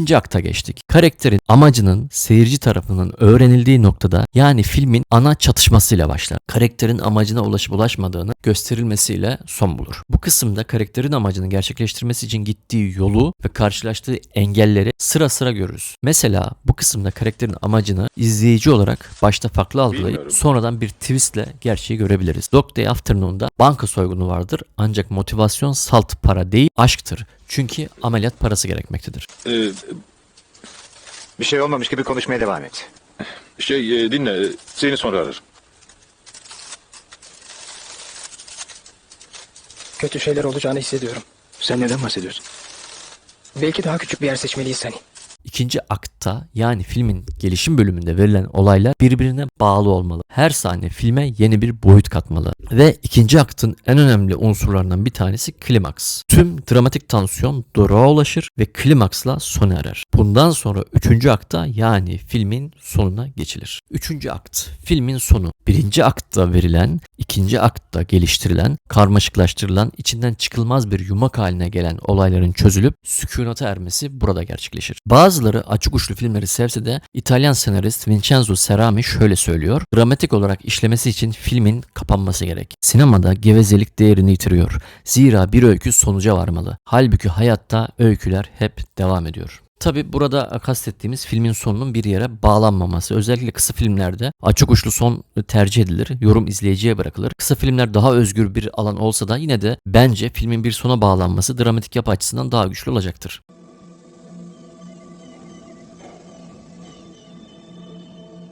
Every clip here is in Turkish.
İkinci akta geçtik. Karakterin amacının seyirci tarafından öğrenildiği noktada yani filmin ana çatışmasıyla başlar. Karakterin amacına ulaşıp ulaşmadığını gösterilmesiyle son bulur. Bu kısımda karakterin amacını gerçekleştirmesi için gittiği yolu ve karşılaştığı engelleri sıra sıra görürüz. Mesela bu kısımda karakterin amacını izleyici olarak başta farklı algılayıp Bilmiyorum. sonradan bir twistle gerçeği görebiliriz. Dog Day Afternoon'da banka soygunu vardır ancak motivasyon salt para değil aşktır. Çünkü ameliyat parası gerekmektedir. Ee, Bir şey olmamış gibi konuşmaya devam et. şey e, dinle. Seni sonra ararım. Kötü şeyler olacağını hissediyorum. Sen neden bahsediyorsun? Belki daha küçük bir yer seçmeliyiz hani. İkinci aktta yani filmin gelişim bölümünde verilen olaylar birbirine bağlı olmalı. Her sahne filme yeni bir boyut katmalı. Ve ikinci aktın en önemli unsurlarından bir tanesi klimaks. Tüm dramatik tansiyon doruğa ulaşır ve klimaksla sona erer. Bundan sonra üçüncü akta yani filmin sonuna geçilir. Üçüncü akt filmin sonu. Birinci aktta verilen, ikinci aktta geliştirilen, karmaşıklaştırılan, içinden çıkılmaz bir yumak haline gelen olayların çözülüp sükunata ermesi burada gerçekleşir. Bazıları açık uçlu filmleri sevse de İtalyan senarist Vincenzo Cerami şöyle söylüyor. Dramatik olarak işlemesi için filmin kapanması gerek. Sinemada gevezelik değerini yitiriyor. Zira bir öykü sonuca varmalı. Halbuki hayatta öyküler hep devam ediyor. Tabi burada kastettiğimiz filmin sonunun bir yere bağlanmaması. Özellikle kısa filmlerde açık uçlu son tercih edilir. Yorum izleyiciye bırakılır. Kısa filmler daha özgür bir alan olsa da yine de bence filmin bir sona bağlanması dramatik yapı açısından daha güçlü olacaktır.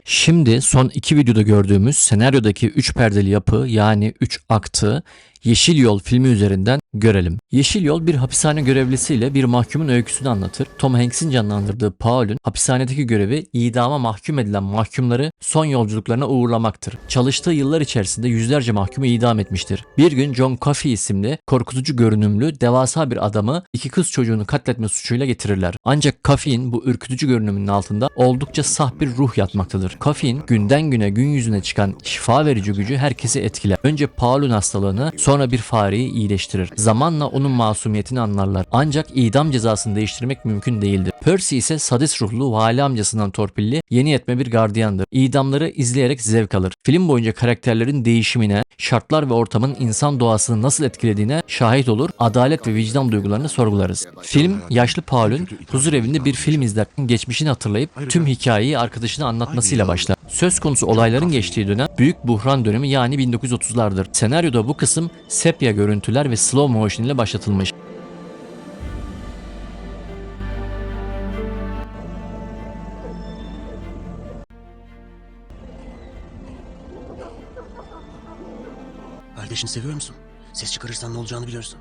Şimdi son iki videoda gördüğümüz senaryodaki 3 perdeli yapı yani 3 aktı Yeşil Yol filmi üzerinden görelim. Yeşil Yol bir hapishane görevlisiyle bir mahkumun öyküsünü anlatır. Tom Hanks'in canlandırdığı Paul'ün hapishanedeki görevi idama mahkum edilen mahkumları son yolculuklarına uğurlamaktır. Çalıştığı yıllar içerisinde yüzlerce mahkumu idam etmiştir. Bir gün John Coffey isimli korkutucu görünümlü devasa bir adamı iki kız çocuğunu katletme suçuyla getirirler. Ancak Coffey'in bu ürkütücü görünümünün altında oldukça sah bir ruh yatmaktadır. Coffey'in günden güne gün yüzüne çıkan şifa verici gücü herkesi etkiler. Önce Paul'un hastalığını sonra bir fareyi iyileştirir. Zamanla onun masumiyetini anlarlar. Ancak idam cezasını değiştirmek mümkün değildir. Percy ise sadist ruhlu vali amcasından torpilli yeni yetme bir gardiyandır. İdamları izleyerek zevk alır. Film boyunca karakterlerin değişimine, şartlar ve ortamın insan doğasını nasıl etkilediğine şahit olur, adalet ve vicdan duygularını sorgularız. Film, yaşlı Paul'ün huzur evinde bir film izlerken geçmişini hatırlayıp tüm hikayeyi arkadaşına anlatmasıyla başlar. Söz konusu olayların geçtiği dönem büyük buhran dönemi yani 1930'lardır. Senaryoda bu kısım sepya görüntüler ve slow motion ile başlatılmış. Kardeşini seviyor musun? Ses çıkarırsan ne olacağını biliyorsun.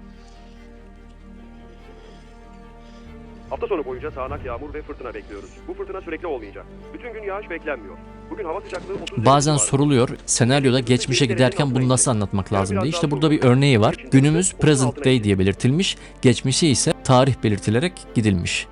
Hafta sonu boyunca sağanak yağmur ve fırtına bekliyoruz. Bu fırtına sürekli olmayacak. Bütün gün yağış beklenmiyor. Bugün hava sıcaklığı 30 derece Bazen soruluyor senaryoda geçmişe giderken bunu nasıl anlatmak lazım diye. İşte burada bir örneği var. Günümüz present day diye belirtilmiş, geçmişi ise tarih belirtilerek gidilmiş.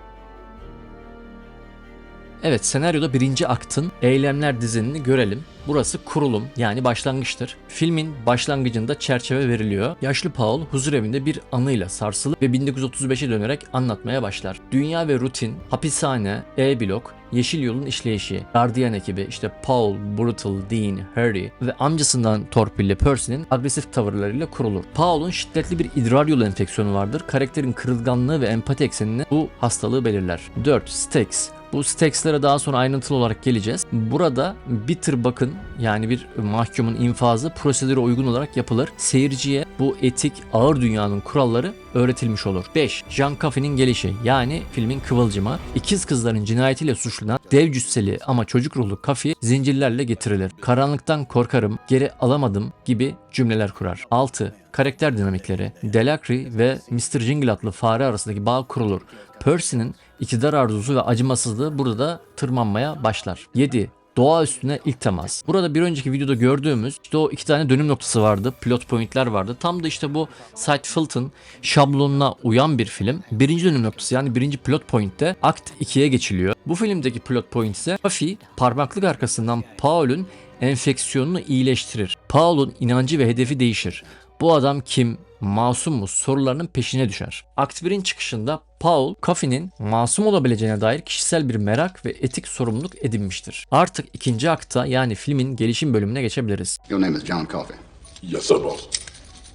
Evet senaryoda birinci aktın eylemler dizinini görelim. Burası kurulum yani başlangıçtır. Filmin başlangıcında çerçeve veriliyor. Yaşlı Paul huzur evinde bir anıyla sarsılıp ve 1935'e dönerek anlatmaya başlar. Dünya ve rutin, hapishane, E-blok, Yeşil Yol'un işleyişi, gardiyan ekibi işte Paul, Brutal, Dean, Harry ve amcasından torpilli Percy'nin agresif tavırlarıyla kurulur. Paul'un şiddetli bir idrar yolu enfeksiyonu vardır. Karakterin kırılganlığı ve empati eksenini bu hastalığı belirler. 4. Stakes bu stakes'lere daha sonra ayrıntılı olarak geleceğiz. Burada bitter bakın yani bir mahkumun infazı prosedüre uygun olarak yapılır. Seyirciye bu etik ağır dünyanın kuralları öğretilmiş olur. 5. Jean Coffey'nin gelişi yani filmin kıvılcımı. İkiz kızların cinayetiyle suçlanan dev cüsseli ama çocuk ruhlu Coffey zincirlerle getirilir. Karanlıktan korkarım, geri alamadım gibi cümleler kurar. 6. Karakter dinamikleri. Delacry ve Mr. Jingle adlı fare arasındaki bağ kurulur. Percy'nin iktidar arzusu ve acımasızlığı burada da tırmanmaya başlar. 7. Doğa üstüne ilk temas. Burada bir önceki videoda gördüğümüz işte o iki tane dönüm noktası vardı. Plot pointler vardı. Tam da işte bu Side Fulton şablonuna uyan bir film. Birinci dönüm noktası yani birinci plot pointte akt 2'ye geçiliyor. Bu filmdeki plot point ise Buffy parmaklık arkasından Paul'un enfeksiyonunu iyileştirir. Paul'un inancı ve hedefi değişir. Bu adam kim? Masum mu? Sorularının peşine düşer. Akt 1'in çıkışında Paul, Coffey'nin masum olabileceğine dair kişisel bir merak ve etik sorumluluk edinmiştir. Artık ikinci akta yani filmin gelişim bölümüne geçebiliriz. Your name is John Coffey. Yes, sir, boss.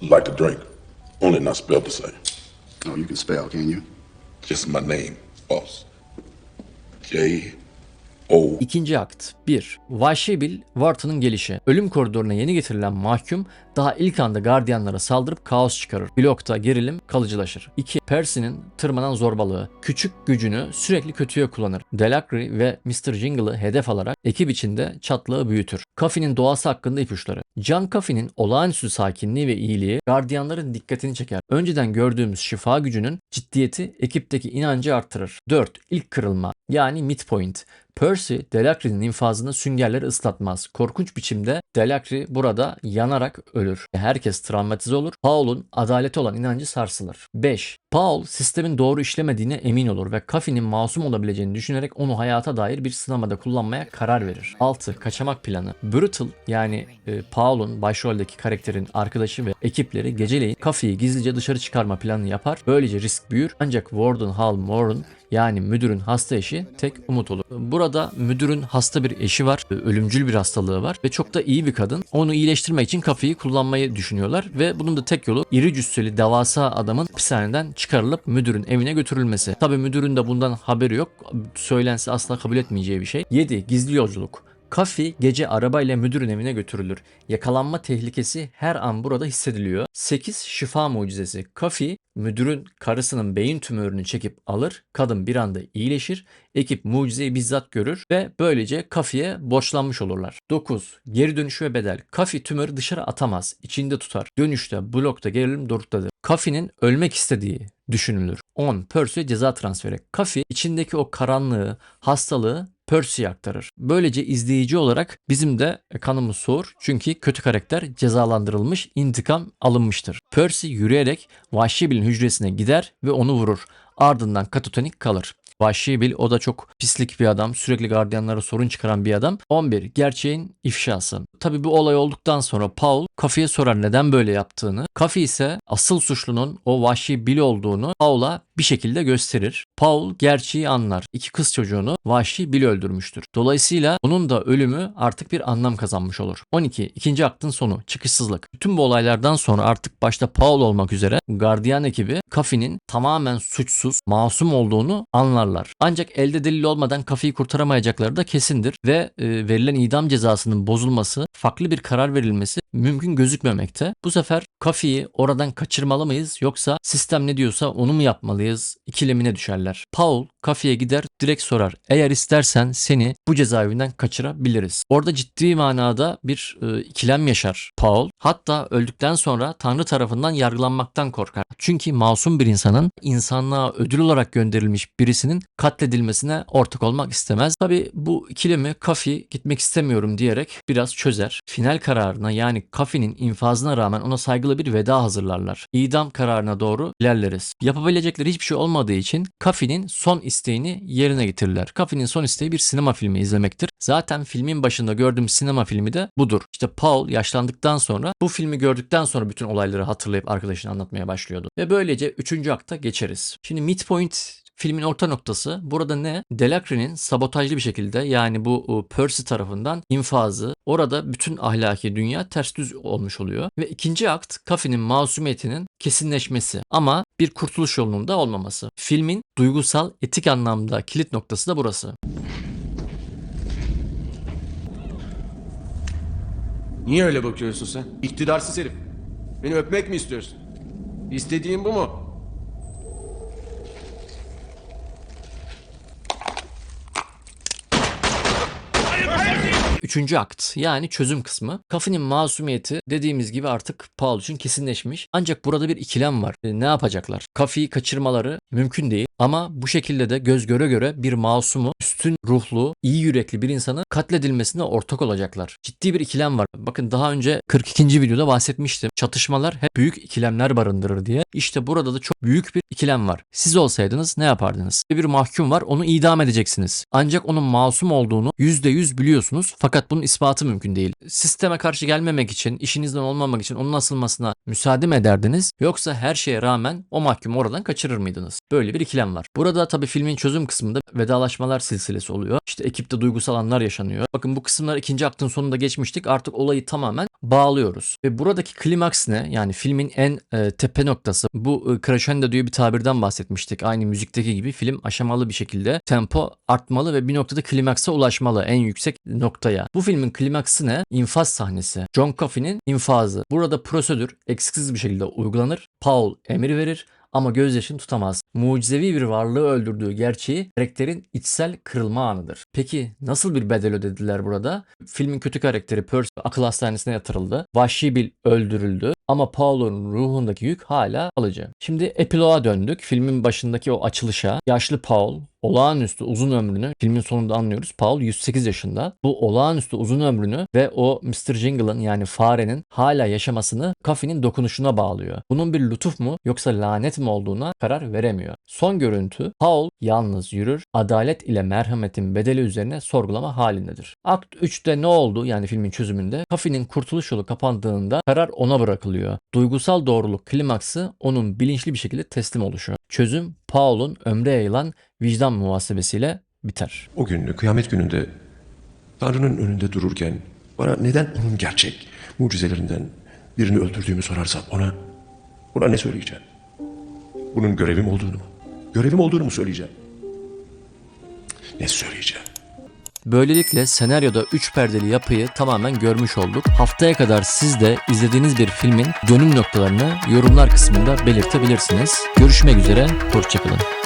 Like a drink, only not spelled the same. Oh, you can spell, can you? Just my name, boss. J O İkinci akt 1. Vahşi Wharton'ın gelişi. Ölüm koridoruna yeni getirilen mahkum daha ilk anda gardiyanlara saldırıp kaos çıkarır. Blokta gerilim kalıcılaşır. 2. Percy'nin tırmanan zorbalığı. Küçük gücünü sürekli kötüye kullanır. Delacry ve Mr. Jingle'ı hedef alarak ekip içinde çatlağı büyütür. Coffey'nin doğası hakkında ipuçları. John Coffey'nin olağanüstü sakinliği ve iyiliği gardiyanların dikkatini çeker. Önceden gördüğümüz şifa gücünün ciddiyeti ekipteki inancı artırır. 4. İlk kırılma yani midpoint. Percy, Delacry'nin infazında süngerleri ıslatmaz. Korkunç biçimde Delacry burada yanarak ölür. Herkes travmatize olur. Paul'un adalete olan inancı sarsılır. 5. Paul sistemin doğru işlemediğine emin olur ve Coffey'nin masum olabileceğini düşünerek onu hayata dair bir sınamada kullanmaya karar verir. 6. Kaçamak planı. Brutal yani e, Paul'un başroldeki karakterin arkadaşı ve ekipleri geceleyin Coffey'i gizlice dışarı çıkarma planını yapar. Böylece risk büyür ancak Warden Hal Moran yani müdürün hasta eşi tek umut olur. Burada müdürün hasta bir eşi var, ölümcül bir hastalığı var ve çok da iyi bir kadın. Onu iyileştirmek için kafayı kullanmayı düşünüyorlar ve bunun da tek yolu iri cüsseli devasa adamın hapishaneden çıkarılıp müdürün evine götürülmesi. Tabi müdürün de bundan haberi yok. Söylense asla kabul etmeyeceği bir şey. 7. Gizli yolculuk. Kafi gece arabayla müdürün evine götürülür. Yakalanma tehlikesi her an burada hissediliyor. 8. Şifa mucizesi. Kafi müdürün karısının beyin tümörünü çekip alır. Kadın bir anda iyileşir. Ekip mucizeyi bizzat görür ve böylece Kafi'ye borçlanmış olurlar. 9. Geri dönüş ve bedel. Kafi tümörü dışarı atamaz. içinde tutar. Dönüşte blokta gerilim doruktadır. Kafi'nin ölmek istediği düşünülür. 10. Percy ceza transferi. Kafi içindeki o karanlığı, hastalığı Percy'ye aktarır. Böylece izleyici olarak bizim de kanımız soğur. Çünkü kötü karakter cezalandırılmış, intikam alınmıştır. Percy yürüyerek Vahşi Bill'in hücresine gider ve onu vurur. Ardından katatonik kalır. Vahşi Bill o da çok pislik bir adam. Sürekli gardiyanlara sorun çıkaran bir adam. 11. Gerçeğin ifşası. Tabi bu olay olduktan sonra Paul Coffey'e sorar neden böyle yaptığını. Coffey ise asıl suçlunun o Vahşi Bill olduğunu Paul'a bir şekilde gösterir. Paul gerçeği anlar. İki kız çocuğunu Vahşi Bill öldürmüştür. Dolayısıyla onun da ölümü artık bir anlam kazanmış olur. 12. İkinci aktın sonu. Çıkışsızlık. Bütün bu olaylardan sonra artık başta Paul olmak üzere gardiyan ekibi Coffey'nin tamamen suçsuz, masum olduğunu anlarlar. Ancak elde delil olmadan Coffey'i kurtaramayacakları da kesindir ve e, verilen idam cezasının bozulması, farklı bir karar verilmesi mümkün gözükmemekte. Bu sefer Coffey'i oradan kaçırmalı mıyız yoksa sistem ne diyorsa onu mu yapmalıyız ikilemine düşerler. Paul Coffey'e gider direkt sorar. Eğer istersen seni bu cezaevinden kaçırabiliriz. Orada ciddi manada bir e, ikilem yaşar Paul. Hatta öldükten sonra Tanrı tarafından yargılanmaktan korkar. Çünkü masum bir insanın insanlığa ödül olarak gönderilmiş birisinin katledilmesine ortak olmak istemez. Tabi bu ikilemi Coffey gitmek istemiyorum diyerek biraz çözer. Final kararına yani Coffey'nin infazına rağmen ona saygılı bir veda hazırlarlar. İdam kararına doğru ilerleriz. Yapabilecekleri hiçbir şey olmadığı için Coffey'nin son isteğini yerine getirirler. Coffey'nin son isteği bir sinema filmi izlemektir. Zaten filmin başında gördüğüm sinema filmi de budur. İşte Paul yaşlandıktan sonra bu filmi gördükten sonra bütün olayları hatırlayıp arkadaşına anlatmaya başlıyordu. Ve böylece 3. akta geçeriz. Şimdi midpoint Filmin orta noktası burada ne? Delacry'nin sabotajlı bir şekilde yani bu e, Percy tarafından infazı orada bütün ahlaki dünya ters düz olmuş oluyor. Ve ikinci akt Coffey'nin masumiyetinin kesinleşmesi ama bir kurtuluş yolunun da olmaması. Filmin duygusal etik anlamda kilit noktası da burası. Niye öyle bakıyorsun sen? İktidarsız herif. Beni öpmek mi istiyorsun? İstediğin bu mu? Üçüncü akt yani çözüm kısmı. Coffey'nin masumiyeti dediğimiz gibi artık Paul için kesinleşmiş. Ancak burada bir ikilem var. E, ne yapacaklar? Coffey'i kaçırmaları mümkün değil. Ama bu şekilde de göz göre göre bir masumu üstün ruhlu, iyi yürekli bir insanın katledilmesine ortak olacaklar. Ciddi bir ikilem var. Bakın daha önce 42. videoda bahsetmiştim. Çatışmalar hep büyük ikilemler barındırır diye. İşte burada da çok büyük bir ikilem var. Siz olsaydınız ne yapardınız? Bir mahkum var onu idam edeceksiniz. Ancak onun masum olduğunu %100 biliyorsunuz fakat bunun ispatı mümkün değil. Sisteme karşı gelmemek için, işinizden olmamak için onun asılmasına müsaade mi ederdiniz? Yoksa her şeye rağmen o mahkumu oradan kaçırır mıydınız? Böyle bir ikilem var. Burada tabii filmin çözüm kısmında vedalaşmalar silsilesi oluyor. İşte ekipte duygusal anlar yaşanıyor. Bakın bu kısımlar ikinci aktın sonunda geçmiştik. Artık olayı tamamen bağlıyoruz. Ve buradaki klimaks ne? Yani filmin en e, tepe noktası. Bu e, crescendo diye bir tabirden bahsetmiştik. Aynı müzikteki gibi film aşamalı bir şekilde tempo artmalı ve bir noktada klimaksa ulaşmalı en yüksek noktaya. Bu filmin klimaksı ne? İnfaz sahnesi. John Coffey'nin infazı. Burada prosedür eksiksiz bir şekilde uygulanır. Paul emir verir ama gözyaşını tutamaz. Mucizevi bir varlığı öldürdüğü gerçeği karakterin içsel kırılma anıdır. Peki nasıl bir bedel ödediler burada? Filmin kötü karakteri Percy akıl hastanesine yatırıldı. Vahşi Bill öldürüldü. Ama Paul'un ruhundaki yük hala alıcı. Şimdi epiloğa döndük. Filmin başındaki o açılışa. Yaşlı Paul olağanüstü uzun ömrünü filmin sonunda anlıyoruz. Paul 108 yaşında. Bu olağanüstü uzun ömrünü ve o Mr. Jingle'ın yani farenin hala yaşamasını Coffey'nin dokunuşuna bağlıyor. Bunun bir lütuf mu yoksa lanet mi olduğuna karar veremiyor. Son görüntü Paul yalnız yürür, adalet ile merhametin bedeli üzerine sorgulama halindedir. Akt 3'te ne oldu yani filmin çözümünde? Coffey'nin kurtuluş yolu kapandığında karar ona bırakılıyor. Duygusal doğruluk klimaksı onun bilinçli bir şekilde teslim oluşu. Çözüm Paul'un ömre yayılan vicdan muhasebesiyle biter. O gün kıyamet gününde Tanrı'nın önünde dururken bana neden onun gerçek mucizelerinden birini öldürdüğümü sorarsam ona ona ne söyleyeceğim? Bunun görevim olduğunu mu? Görevim olduğunu mu söyleyeceğim? Ne söyleyeceğim? Böylelikle senaryoda 3 perdeli yapıyı tamamen görmüş olduk. Haftaya kadar siz de izlediğiniz bir filmin dönüm noktalarını yorumlar kısmında belirtebilirsiniz. Görüşmek üzere, hoşçakalın.